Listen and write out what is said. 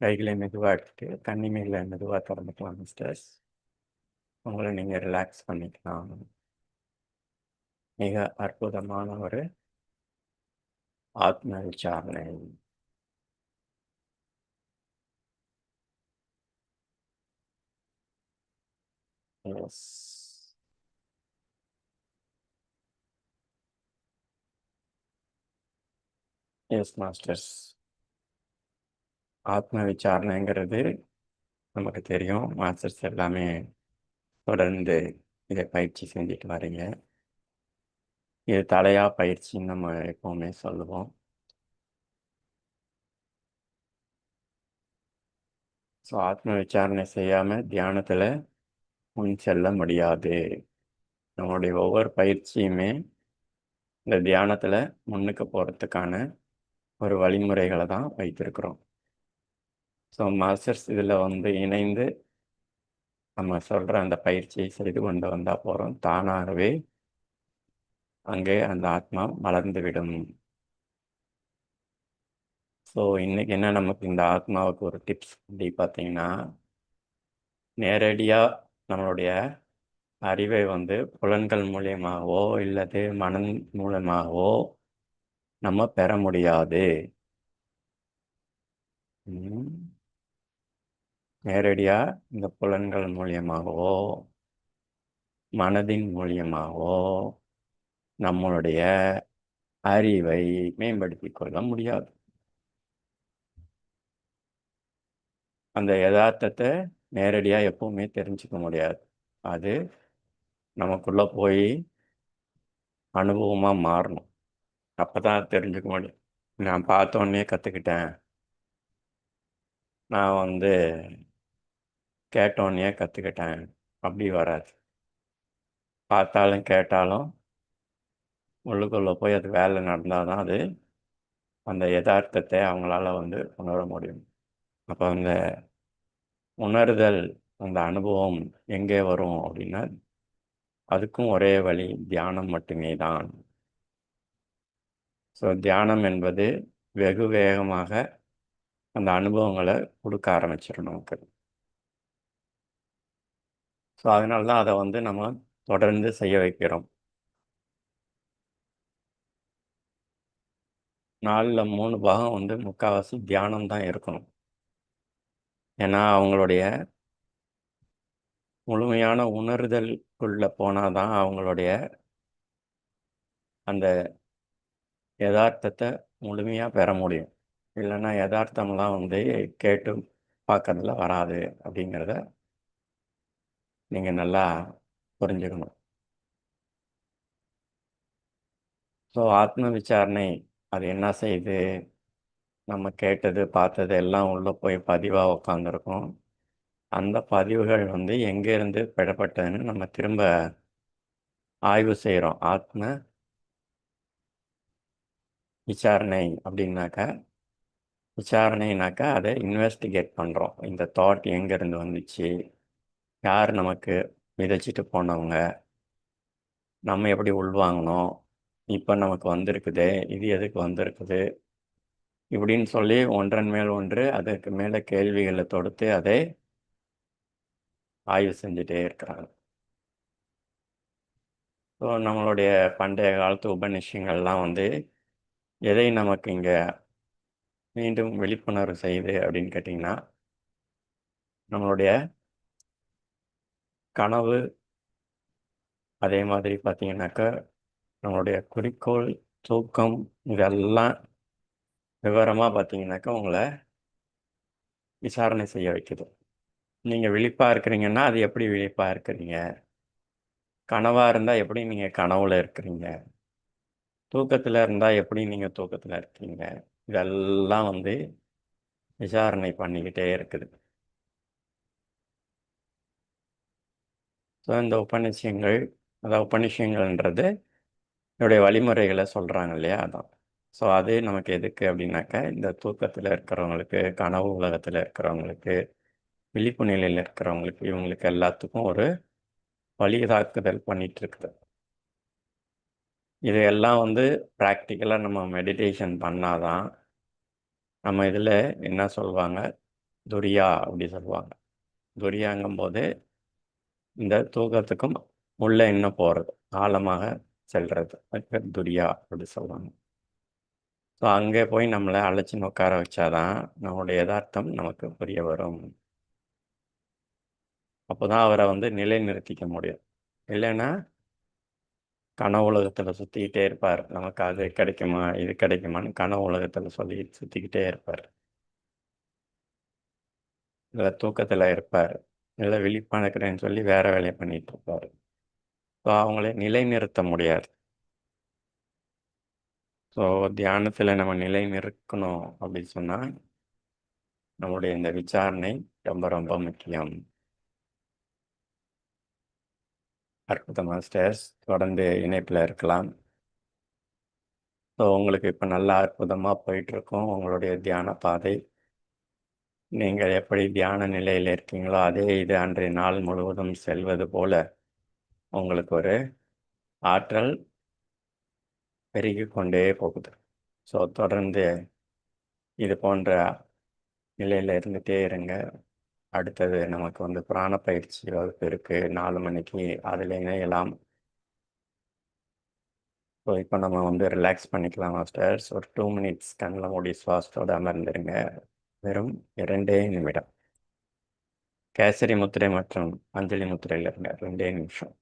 கைகளை மெதுவாக எடுத்துகிட்டு தண்ணி மேலே மெதுவாக திறந்துக்கலாம் மிஸ்டர்ஸ் உங்களை நீங்கள் ரிலாக்ஸ் பண்ணிக்கலாம். மிக அற்புதமான ஒரு ஆத்ம விசாரணை எஸ் எஸ் மாஸ்டர்ஸ் ஆத்ம விசாரணைங்கிறது நமக்கு தெரியும். மாஸ்டர்ஸ் எல்லாமே தொடர்ந்து இதை பயிற்சி செஞ்சுட்டு வரீங்க இது தலையா பயிற்சின்னு நம்ம எப்பவுமே சொல்லுவோம். ஸோ ஆத்ம விசாரணை செய்யாமல் தியானத்தில் முன் செல்ல முடியாது. நம்மளுடைய ஒவ்வொரு பயிற்சியுமே இந்த தியானத்தில் முன்னுக்கு போகிறதுக்கான ஒரு வழிமுறைகளை தான் வைத்திருக்கிறோம். ஸோ மாஸ்டர்ஸ் இதில் வந்து இணைந்து நம்ம சொல்கிற அந்த பயிற்சியை செய்து கொண்டு வந்தால் போகிறோம் தானாகவே அங்கே அந்த ஆத்மா மலர்ந்துவிடும் ஸோ இன்னைக்கு என்ன நமக்கு இந்த ஆத்மாவுக்கு ஒரு டிப்ஸ் அப்படி பார்த்தீங்கன்னா நேரடியாக நம்மளுடைய அறிவை வந்து புலன்கள் மூலியமாகவோ இல்லது மனம் மூலமாகவோ நம்ம பெற முடியாது. நேரடியாக இந்த புலன்கள் மூலியமாகவோ மனதின் மூலியமாகவோ நம்மளுடைய அறிவை மேம்படுத்தி கொள்ள முடியாது. அந்த யதார்த்தத்தை நேரடியாக எப்பவுமே தெரிஞ்சுக்க முடியாது. அது நமக்குள்ளே போய் அனுபவமாக மாறணும். அப்போ தான் தெரிஞ்சுக்க முடியும். நான் பார்த்தோன்னே கற்றுக்கிட்டேன் நான் வந்து கேட்டோன்னே கற்றுக்கிட்டேன் அப்படி வராது. பார்த்தாலும் கேட்டாலும் உள்ளுக்குள்ளே போய் அது வேலை நடந்தால் தான் அது அந்த யதார்த்தத்தை அவங்களால வந்து உணர முடியும். அப்போ அந்த உணர்தல் அந்த அனுபவம் எங்கே வரும் அப்படின்னா அதுக்கும் ஒரே வழி தியானம் மட்டுமே தான். ஸோ தியானம் என்பது வெகு வேகமாக அந்த அனுபவங்களை கொடுக்க ஆரம்பிச்சிடும் நமக்கு. ஸோ அதனால தான் அதை வந்து நம்ம தொடர்ந்து செய்ய வைக்கிறோம். நாலில் மூணு பாகம் வந்து முக்கால்வாசி தியானம் தான் இருக்கணும். ஏன்னா அவங்களுடைய முழுமையான உணர்தல்குள்ளே போனால் தான் அவங்களுடைய அந்த யதார்த்தத்தை முழுமையாக பெற முடியும். இல்லைன்னா யதார்த்தம்லாம் வந்து கேட்டு பார்க்கறதுல வராது அப்படிங்கிறத நீங்கள் நல்லா புரிஞ்சுக்கணும். ஸோ ஆத்ம விசாரணை அது என்ன செய்யுது நம்ம கேட்டது பார்த்தது எல்லாம் உள்ளே போய் பதிவாக உட்காந்துருக்கோம் அந்த பதிவுகள் வந்து எங்கேருந்து பெறப்பட்டதுன்னு நம்ம திரும்ப ஆய்வு செய்கிறோம் ஆத்ம விசாரணை அப்படின்னாக்கா விசாரணைனாக்கா அதை இன்வெஸ்டிகேட் பண்ணுறோம் இந்த தாட் எங்கேருந்து வந்துச்சு? யார் நமக்கு விதைச்சிட்டு போனவங்க? நம்ம எப்படி உள்வாங்கணும்? இப்போ நமக்கு வந்திருக்குது இது எதுக்கு வந்திருக்குது? இப்படின்னு சொல்லி ஒன்றன் மேல் ஒன்று அதுக்கு மேலே கேள்விகளை தொடுத்து அதை ஆய்வு செஞ்சுட்டே இருக்கிறாங்க. ஸோ நம்மளுடைய பண்டைய காலத்து உபநிஷங்கள்லாம் வந்து எதை நமக்கு இங்கே மீண்டும் விழிப்புணர்வு செய்யுது அப்படின்னு கேட்டிங்கன்னா நம்மளுடைய கனவு. அதே மாதிரி பார்த்தீங்கன்னாக்கா நம்மளுடைய குறிக்கோள் தூக்கம் இதெல்லாம் விவரமாக பார்த்தீங்கன்னாக்கா உங்களை விசாரணை செய்ய வைக்குது. நீங்கள் விழிப்பாக இருக்கிறீங்கன்னா அது எப்படி விழிப்பாக இருக்கிறீங்க? கனவாக இருந்தால் எப்படி நீங்கள் கனவுல இருக்கிறீங்க? தூக்கத்தில் இருந்தால் எப்படி நீங்கள் தூக்கத்தில் இருக்கீங்க? இதெல்லாம் வந்து விசாரணை பண்ணிக்கிட்டே இருக்குது. ஸோ இந்த உபநிஷயங்கள் அதாவது உபநிஷயங்கள்ன்றது என்னுடைய வழிமுறைகளை சொல்கிறாங்க இல்லையா? அதான். ஸோ அது நமக்கு எதுக்கு அப்படின்னாக்கா இந்த தூக்கத்தில் இருக்கிறவங்களுக்கு கனவு உலகத்தில் இருக்கிறவங்களுக்கு விழிப்பு நிலையில் இருக்கிறவங்களுக்கு இவங்களுக்கு எல்லாத்துக்கும் ஒரு வழிதாக்குதல் பண்ணிட்டு இருக்குது இதையெல்லாம் வந்து ப்ராக்டிக்கலாக நம்ம மெடிடேஷன் பண்ணாதான் நம்ம இதில் என்ன சொல்லுவாங்க துரியா அப்படி சொல்லுவாங்க துரியாங்கும்போது இந்த தூக்கத்துக்கும் உள்ளே இன்னும் போகிறது ஆழமாக செல்றது. துரியா அப்படி சொல்லுவாங்க. ஸோ அங்கே போய் நம்மளை அழைச்சி உட்கார வச்சாதான் நம்மளுடைய யதார்த்தம் நமக்கு புரிய வரும். அப்போ தான் அவரை வந்து நிலைநிறுத்திக்க முடியும். இல்லைன்னா கனவு உலகத்தில் சுற்றிக்கிட்டே இருப்பார். நமக்கு அது கிடைக்குமா இது கிடைக்குமான்னு கனவு உலகத்தில் சொல்லி சுற்றிக்கிட்டே இருப்பார். இல்லை தூக்கத்தில் இருப்பார். இல்லை விழிப்பணக்கிறேன்னு சொல்லி வேற வேலையை பண்ணிட்டு இருப்பார். ஸோ அவங்கள நிலைநிறுத்த முடியாது. ஸோ தியானத்தில் நம்ம நிலை நிறுக்கணும் அப்படின்னு சொன்னால் நம்முடைய இந்த விசாரணை ரொம்ப ரொம்ப முக்கியம். அற்புத மாஸ்டர்ஸ் தொடர்ந்து இணைப்பில் இருக்கலாம். ஸோ உங்களுக்கு இப்போ நல்லா அற்புதமாக போயிட்டுருக்கோம் உங்களுடைய தியான பாதை. நீங்கள் எப்படி தியான நிலையில் இருக்கீங்களோ அதே இது அன்றைய நாள் முழுவதும் செல்வது போல உங்களுக்கு ஒரு ஆற்றல் பெருகி கொண்டே போகுது. ஸோ தொடர்ந்து இது போன்ற நிலையில் இருந்துகிட்டே இருங்க. அடுத்தது நமக்கு வந்து பிராண பயிற்சி வகுப்பு இருக்குது நாலு மணிக்கு அதில் இணையலாம். ஸோ இப்போ நம்ம வந்து ரிலாக்ஸ் பண்ணிக்கலாம் மாஸ்டர்ஸ் ஒரு டூ மினிட்ஸ் கண்ணில் மூடி சுவாசத்தோடு அமர்ந்துருங்க. வெறும் இரண்டே நிமிடம். கேசரி முத்திரை மற்றும் அஞ்சலி முத்திரையில் இருங்க ரெண்டே நிமிஷம்.